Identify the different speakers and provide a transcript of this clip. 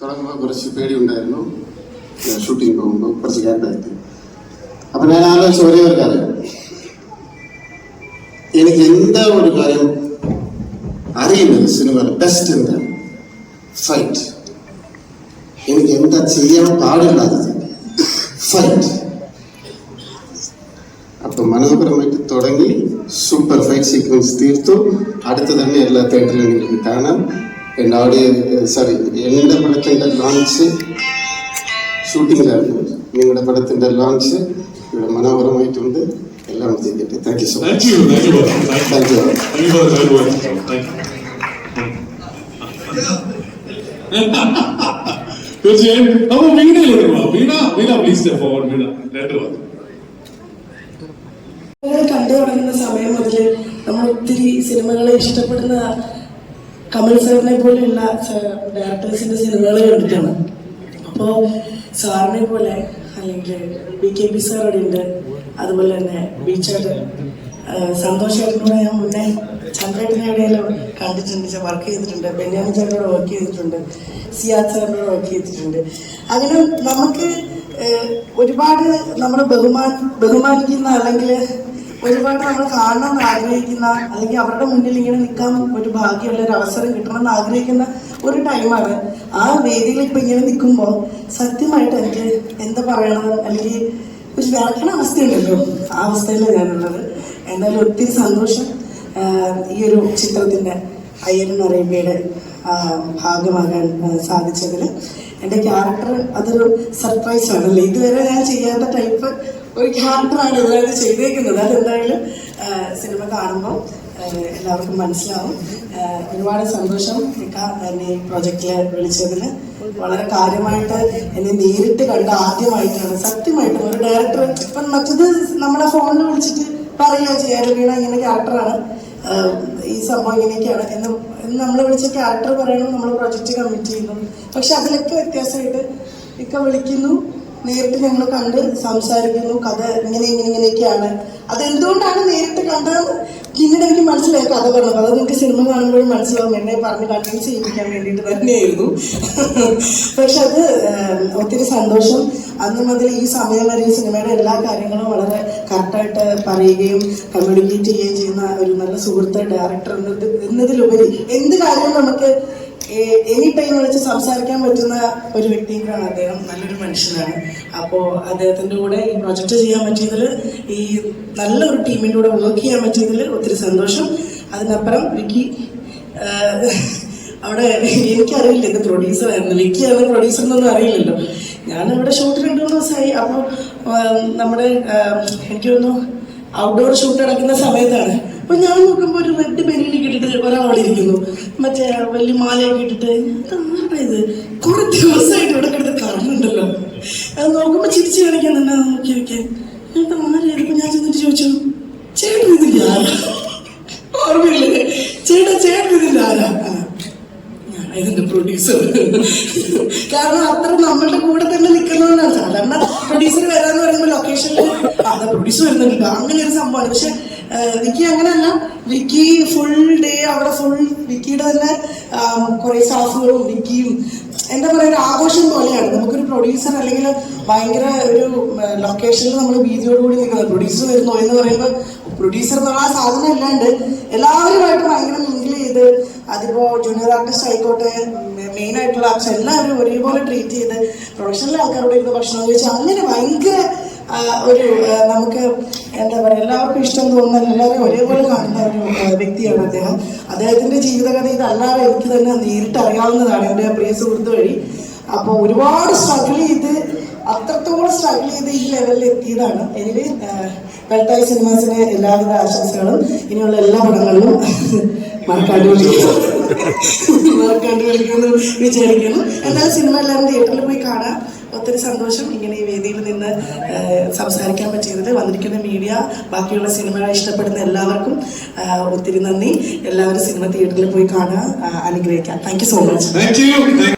Speaker 1: തുടങ്ങുമ്പോൾ കുറച്ച് പേടിയുണ്ടായിരുന്നു. ഷൂട്ടിംഗ് പോകുമ്പോൾ കുറച്ച് ഗ്യാപ്പായിരുന്നു അപ്പൊ ഞാൻ ആലോചിച്ച ഒരേ ഒരു കാര്യം. എനിക്ക് എന്താ ഒരു കാര്യം അറിയുന്നത് സിനിമയുടെ ബെസ്റ്റ് എന്താണ് ഫൈറ്റ് എനിക്ക് എന്താ ചെയ്യാൻ പാടില്ലാത്തത്? ഫൈറ്റ് അപ്പൊ മനോഹരമായിട്ട് തുടങ്ങി. സൂപ്പർ ഫൈറ്റ് സീക്വൻസ് തീർത്തു. അടുത്ത് തന്നെ എല്ലാ തിയേറ്ററിലും നിങ്ങൾക്ക് കാണാം. എൻ്റെ ഓഡിയോ സോറി എൻ്റെ പടത്തിൻ്റെ ലോഞ്ച് ഷൂട്ടിങ്ങിലായിരുന്നു നിങ്ങളുടെ പടത്തിൻ്റെ ലോഞ്ച് ഇവിടെ മനോഹരമായിട്ടുണ്ട് എല്ലാം ചെയ്തിട്ട് thank you so
Speaker 2: Thank
Speaker 1: much
Speaker 2: you, thank you, brother. Thank you.
Speaker 1: Thank you
Speaker 2: Thank you for the kind words. Thank you. തീർച്ചയായും അപ്പൊ വീണയിലോട്ട് പോവാം Veena Veena please step forward Veena രണ്ട് വാക്ക്
Speaker 3: സിനിമകൾ കണ്ടു തുടങ്ങുന്ന സമയം മുതൽ നമ്മൾ ഒത്തിരി സിനിമകളെ ഇഷ്ടപ്പെടുന്ന കമൽ സാറിനെ പോലെയുള്ള ഡയറക്ടേഴ്സിന്റെ സിനിമകൾ കണ്ടിട്ടാണ്. അപ്പോ സാറിനെ പോലെ അല്ലെങ്കിൽ ബി കെ പി സാർ അവിടെ ഉണ്ട്. അതുപോലെ തന്നെ ബീച്ചേട്ടൻ സന്തോഷ് ഞാൻ മുന്നേ ചന്ദ്രേട്ടനെ എവിടെയെല്ലാം കണ്ടിട്ടുണ്ട് വർക്ക് ചെയ്തിട്ടുണ്ട്. ബെന്യാമിൻ ചേട്ടനോട് വർക്ക് ചെയ്തിട്ടുണ്ട്. സിയാദ് സാറിനോട് വർക്ക് ചെയ്തിട്ടുണ്ട്. അങ്ങനെ നമുക്ക് ഒരുപാട് നമ്മുടെ ബഹുമാൻ ബഹുമാനിക്കുന്ന അല്ലെങ്കിൽ ഒരുപാട് നമ്മൾ കാണണമെന്ന് ആഗ്രഹിക്കുന്ന അല്ലെങ്കിൽ അവരുടെ മുന്നിൽ ഇങ്ങനെ നിൽക്കാൻ ഒരു ഭാഗ്യമുള്ള ഒരു അവസരം കിട്ടണമെന്ന് ആഗ്രഹിക്കുന്ന ഒരു ടൈമാണ് ആ വേദിയിൽ ഇപ്പം ഇങ്ങനെ നിൽക്കുമ്പോൾ സത്യമായിട്ട് എനിക്ക് എന്താ പറയണത് അല്ലെങ്കിൽ ഒരു വിറക്കണ അവസ്ഥയുണ്ടല്ലോ. ആ അവസ്ഥയിലാണ് ഞാനുള്ളത്. എന്തായാലും ഒത്തിരി സന്തോഷം ഈ ഒരു ചിത്രത്തിന്റെ അയ്യൻ ആഹ് ഭാഗമാകാൻ സാധിച്ചതിൽ എന്റെ ക്യാരക്ടർ അതൊരു സർപ്രൈസ് ആണല്ലേ? ഇതുവരെ ഞാൻ ചെയ്യാത്ത ടൈപ്പ് ഒരു ക്യാരക്ടറാണ് ഇതിനകത്ത് ചെയ്തേക്കുന്നത്. അതെന്തായാലും സിനിമ കാണുമ്പോൾ എല്ലാവർക്കും മനസ്സിലാവും. ഒരുപാട് സന്തോഷം എന്നെ ഈ പ്രൊജക്റ്റിൽ വിളിച്ചതിന്. വളരെ കാര്യമായിട്ട് എന്നെ നേരിട്ട് കണ്ട ആദ്യമായിട്ടാണ് സത്യമായിട്ടും ഒരു ഡയറക്ടർ ഇപ്പം മറ്റത് നമ്മളെ ഫോണിൽ വിളിച്ചിട്ട് പറയുക ചെയ്യാറ് വീണ ഇങ്ങനെ ക്യാരക്ടറാണ് ഈ സംഭവം ഇങ്ങനെയൊക്കെയാണ്. എന്ന് നമ്മൾ വിളിച്ച ക്യാരക്ടർ പറയണം നമ്മൾ പ്രൊജക്റ്റ് കമ്മിറ്റ് ചെയ്യുന്നു. പക്ഷെ അതിലൊക്കെ വ്യത്യാസമായിട്ട് ഇക്ക വിളിക്കുന്നു. നേരിട്ട് ഞങ്ങൾ കണ്ട് സംസാരിക്കുന്നു കഥ ഇങ്ങനെ ഇങ്ങനെ ഇങ്ങനെയൊക്കെയാണ്. അതെന്തുകൊണ്ടാണ് നേരിട്ട് കണ്ടത് പിന്നീട് എനിക്ക് മനസ്സിലായി കഥ പറഞ്ഞത്? അത് നിങ്ങൾക്ക് സിനിമ കാണുമ്പോഴും മനസ്സിലാവും. എന്നെ പറഞ്ഞ് കൺവിൻസ് ചെയ്യിപ്പിക്കാൻ വേണ്ടിയിട്ട് തന്നെയായിരുന്നു. പക്ഷെ അത് ഒത്തിരി സന്തോഷം. അന്ന് മുതൽ ഈ സമയം വരെ ഈ സിനിമയുടെ എല്ലാ കാര്യങ്ങളും വളരെ കറക്റ്റായിട്ട് പറയുകയും കമ്മ്യൂണിക്കേറ്റ് ചെയ്യുകയും ചെയ്യുന്ന ഒരു നല്ല സുഹൃത്ത് ഡയറക്ടർ എന്നത് എന്നതിലുപരി എന്ത് കാര്യവും നമുക്ക് എനി ടൈം വിളിച്ച് സംസാരിക്കാൻ പറ്റുന്ന ഒരു വ്യക്തിയാണ് അദ്ദേഹം നല്ലൊരു മനുഷ്യനാണ്. അപ്പോൾ അദ്ദേഹത്തിന്റെ കൂടെ ഈ പ്രൊജക്റ്റ് ചെയ്യാൻ പറ്റിയതിൽ ഈ നല്ലൊരു ടീമിന്റെ കൂടെ വർക്ക് ചെയ്യാൻ പറ്റിയതിൽ ഒത്തിരി സന്തോഷം. അതിനപ്പുറം വിക്കി അവിടെ എനിക്കറിയില്ല ഇത് പ്രൊഡ്യൂസർ ആയിരുന്നു. വിക്കിയാണ് പ്രൊഡ്യൂസർ എന്നൊന്നും അറിയില്ലല്ലോ. ഞാൻ ഇവിടെ ഷോട്ട് രണ്ടു മൂന്ന് ദിവസമായി. അപ്പോൾ നമ്മുടെ എനിക്ക് തോന്നുന്നു ഔട്ട്ഡോർ ഷൂട്ട് നടക്കുന്ന സമയത്താണ്. അപ്പൊ ഞാൻ നോക്കുമ്പോൾ ഒരു റെഡ് ബെല്ലി ഇട്ടിട്ട് ഒരാളിരിക്കുന്നു മറ്റേ വലിയ മാലയൊക്കെ ഇട്ടിട്ട് ഇത്? കുറെ ദിവസമായിട്ട് ഇവിടെ കിടന്ന് കാണുന്നുണ്ടല്ലോ അത് നോക്കുമ്പോൾ ചിരിച്ചു കാണിക്കാൻ തന്നെ നോക്കി നോക്കിയാൽ എന്താ ആരായിരിക്കും ഞാൻ ചെന്നിട്ട് ചോദിച്ചു. ചേട്ടൻ ഇതില്ല ആരാ? ഓർമ്മയില്ലേ? ചേട്ടാ ചേട്ടൻ ഇതില്ല ആരാ? ഇതിന്റെ പ്രൊഡ്യൂസർ കാരണം അത്ര നമ്മളുടെ കൂടെ തന്നെ നിൽക്കുന്നതുകൊണ്ടാണ് സാധാരണ പ്രൊഡ്യൂസർ വരാന്ന് പറയുമ്പോൾ ലൊക്കേഷനിൽ അതാ പ്രൊഡ്യൂസർ വരുന്നുണ്ട്. അങ്ങനെ ഒരു സംഭവമാണ്. പക്ഷെ വിക്കി അങ്ങനല്ല വിക്കി ഫുൾ ഡേ അവിടെ ഫുൾ വിക്കിയുടെ തന്നെ കുറേ സ്റ്റാഫുകളും വിക്കിയും എന്താ പറയുക ഒരു ആഘോഷം പോലെയാണ്. നമുക്കൊരു പ്രൊഡ്യൂസർ അല്ലെങ്കിൽ ഭയങ്കര ഒരു ലൊക്കേഷനിൽ നമ്മൾ വീതിയോടുകൂടി നിൽക്കുന്നത്. പ്രൊഡ്യൂസർ വരുന്നു എന്ന് പറയുമ്പോൾ പ്രൊഡ്യൂസർ എന്നുള്ള ആ സാധനം അല്ലാണ്ട് എല്ലാവരുമായിട്ട് ഭയങ്കര മിങ്കിൾ ചെയ്ത് അതിപ്പോ ജൂനിയർ ആർട്ടിസ്റ്റ് ആയിക്കോട്ടെ മെയിൻ ആയിട്ടുള്ള ആർട്സ് എല്ലാവരും ഒരേപോലെ ട്രീറ്റ് ചെയ്ത് പ്രൊഫഷണൽ ആൾക്കാരോട് ഇരുന്ന് ഭക്ഷണം കഴിച്ച് അങ്ങനെ ഭയങ്കര ഒരു നമുക്ക് എന്താ പറയുക എല്ലാവർക്കും ഇഷ്ടം തോന്നുന്ന എല്ലാവരും ഒരേപോലെ കാണുന്ന ഒരു വ്യക്തിയാണ് അദ്ദേഹം. അദ്ദേഹത്തിന്റെ ജീവിതകഥ ഇതല്ലാതെ എനിക്ക് തന്നെ നേരിട്ട് അറിയാവുന്നതാണ് എന്റെ പ്രിയ സുഹൃത്ത് വഴി. അപ്പോൾ ഒരുപാട് സ്ട്രഗിൾ ചെയ്ത് അത്രത്തോളം സ്ട്രഗിൾ ചെയ്ത് ഈ ലെവലിൽ എത്തിയതാണ്. എനിവേ വെൽട്ടായി സിനിമാസിന് എല്ലാവിധ ആശംസകളും. ഇനിയുള്ള എല്ലാ പടങ്ങളിലും മറക്കാണ്ട് വിളിക്കുന്നു. വിളിക്കുന്നു വിചാരിക്കുന്നു. എന്തായാലും സിനിമ എല്ലാവരും തിയേറ്ററിൽ പോയി കാണാം ഒത്തിരി സന്തോഷം ഇങ്ങനെ ഈ വേദിയിൽ നിന്ന് സംസാരിക്കാൻ പറ്റിയതിൽ വന്നിരിക്കുന്ന മീഡിയ ബാക്കിയുള്ള സിനിമ ഇഷ്ടപ്പെടുന്ന എല്ലാവർക്കും ഒത്തിരി നന്ദി. എല്ലാവരും സിനിമ തിയേറ്ററിൽ പോയി കാണുക അനുഗ്രഹിക്കാം. Thank so much